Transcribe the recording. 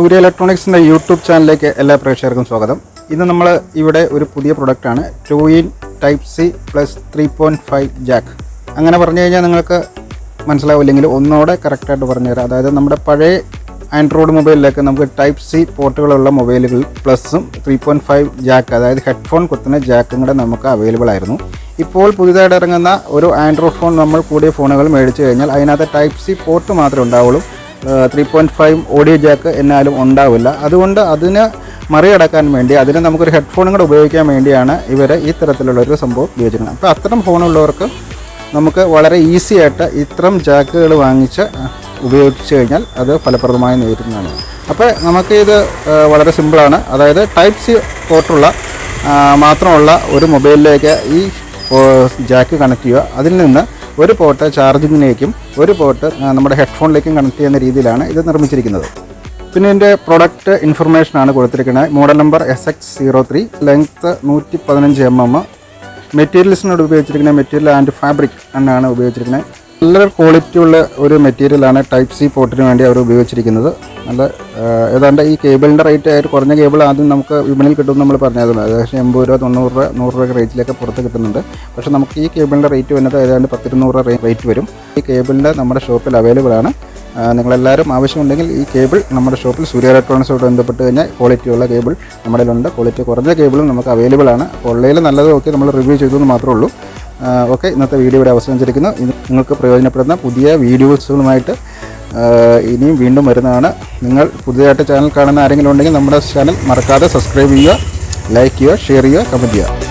സൂര്യ ഇലക്ട്രോണിക്സിന്റെ YouTube ചാനലിലേക്ക് എല്ലാ പ്രേക്ഷകർക്കും സ്വാഗതം. ഇന്ന് നമ്മൾ ഇവിടെ ഒരു പുതിയ പ്രൊഡക്റ്റാണ് two in type C plus three point five jack. അങ്ങനെ പറഞ്ഞു കഴിഞ്ഞാൽ നിങ്ങൾക്ക് മനസ്സിലാവില്ലെങ്കിൽ ഒന്നുകൂടെ കറക്റ്റായിട്ട് പറഞ്ഞുതരാം അതായത് നമ്മുടെ പഴയ ആൻഡ്രോയിഡ് മൊബൈലിലേക്ക് നമുക്ക് ടൈപ്പ് സി പോർട്ടുകളുള്ള മൊബൈലുകൾ പ്ലസും ത്രീ പോയിന്റ് ഫൈവ് ജാക്ക് അതായത് ഹെഡ്ഫോൺ കുത്തുന്ന ജാക്കും കൂടെ നമുക്ക് അവൈലബിൾ ആയിരുന്നു. ഇപ്പോൾ പുതിയതായിട്ട് ഇറങ്ങുന്ന ഒരു ആൻഡ്രോയിഡ് ഫോൺ നമ്മൾ കൂടിയ ഫോണുകൾ മേടിച്ചു കഴിഞ്ഞാൽ അതിനകത്ത് ടൈപ്പ് സി പോർട്ട് മാത്രമേ ഉണ്ടാവുള്ളൂ. Three point five audio jack എന്നാലും ഉണ്ടാവില്ല. അതുകൊണ്ട് അതിന് മറികടക്കാൻ വേണ്ടി അതിന് നമുക്കൊരു ഹെഡ്ഫോണും കൂടെ ഉപയോഗിക്കാൻ വേണ്ടിയാണ് ഇവർ ഈ തരത്തിലുള്ള ഒരു സംഭവം ഉപയോഗിച്ചിരിക്കുന്നത്. അപ്പോൾ അത്തരം ഫോണുള്ളവർക്ക് നമുക്ക് വളരെ ഈസി ആയിട്ട് ഇത്തരം ജാക്കുകൾ വാങ്ങിച്ച് ഉപയോഗിച്ച് കഴിഞ്ഞാൽ അത് ഫലപ്രദമായി നേരിടുന്നതാണ്. അപ്പോൾ നമുക്ക് ഇത് വളരെ സിമ്പിളാണ് അതായത് ടൈപ്പ് സി പോർട്ടുള്ള മാത്രമുള്ള ഒരു മൊബൈലിലേക്ക് ഈ ജാക്ക് കണക്ട് ചെയ്യുക. അതിൽ നിന്ന് ഒരു പോർട്ട് ചാർജിങ്ങിലേക്കും ഒരു പോർട്ട് നമ്മുടെ ഹെഡ്ഫോണിലേക്കും കണക്ട് ചെയ്യുന്ന രീതിയിലാണ് ഇത് നിർമ്മിച്ചിരിക്കുന്നത്. പിന്നെ ഇതിന്റെ പ്രൊഡക്റ്റ് ഇൻഫർമേഷനാണ് കൊടുത്തിരിക്കുന്നത്. Model number S X zero three length നൂറ്റി പതിനഞ്ച് എം എം മെറ്റീരിയൽസിനോട് ഉപയോഗിച്ചിരിക്കുന്ന മെറ്റീരിയൽ ആൻഡ് ഫാബ്രിക് എന്നാണ് ഉപയോഗിച്ചിരിക്കുന്നത്. നല്ല ക്വാളിറ്റി ഉള്ള ഒരു മെറ്റീരിയലാണ് ടൈപ്പ് സി പോർട്ടിന് വേണ്ടി അവർ ഉപയോഗിച്ചിരിക്കുന്നത്. നല്ല ഏതാണ്ട് ഈ കേബിളിന്റെ റേറ്റ് ആയിട്ട് കുറഞ്ഞ കേബിൾ ആദ്യം നമുക്ക് വിപണിയിൽ കിട്ടുമെന്ന് നമ്മൾ പറഞ്ഞായിരുന്നു. ഏകദേശം എൺപത് രൂപ തൊണ്ണൂറ് രൂപ നൂറ് രൂപ റേറ്റിലൊക്കെ പുറത്ത് കിട്ടുന്നുണ്ട്. പക്ഷേ നമുക്ക് ഈ കേബിളിന്റെ റേറ്റ് വരുന്നത് ഏതാണ്ട് പത്തിരുന്നൂറ് രൂപ റേറ്റ് വരും. ഈ കേബിളിന്റെ നമ്മുടെ ഷോപ്പിൽ അവൈലബിൾ ആണ്. നിങ്ങളെല്ലാവരും ആവശ്യമുണ്ടെങ്കിൽ ഈ കേബിൾ നമ്മുടെ ഷോപ്പിൽ സൂര്യ ഇലക്ട്രോണിക്സോട് ബന്ധപ്പെട്ട് കഴിഞ്ഞാൽ ക്വാളിറ്റിയുള്ള കേബിൾ നമ്മുടെ കയ്യിലുണ്ട്. ക്വാളിറ്റി കുറഞ്ഞ കേബിളും നമുക്ക് അവൈലബിൾ ആണ്. ഓൺലൈനിൽ നല്ലത് നോക്കി നമ്മൾ റിവ്യൂ ചെയ്തു എന്ന് മാത്രമേ ഉള്ളൂ. ഓക്കെ ഇന്നത്തെ വീഡിയോ ഇവിടെ അവസാനിച്ചിരിക്കുന്നു. നിങ്ങൾക്ക് പ്രയോജനപ്പെടുന്ന പുതിയ വീഡിയോസുകളുമായിട്ട് ഇനിയും വീണ്ടും വരുന്നതാണ്. നിങ്ങൾ പുതിയതായിട്ട് ചാനൽ കാണുന്ന ആരെങ്കിലും ഉണ്ടെങ്കിൽ നമ്മുടെ ചാനൽ മറക്കാതെ സബ്സ്ക്രൈബ് ചെയ്യുക ലൈക്ക് ചെയ്യുക ഷെയർ ചെയ്യുക കമന്റ് ചെയ്യുക.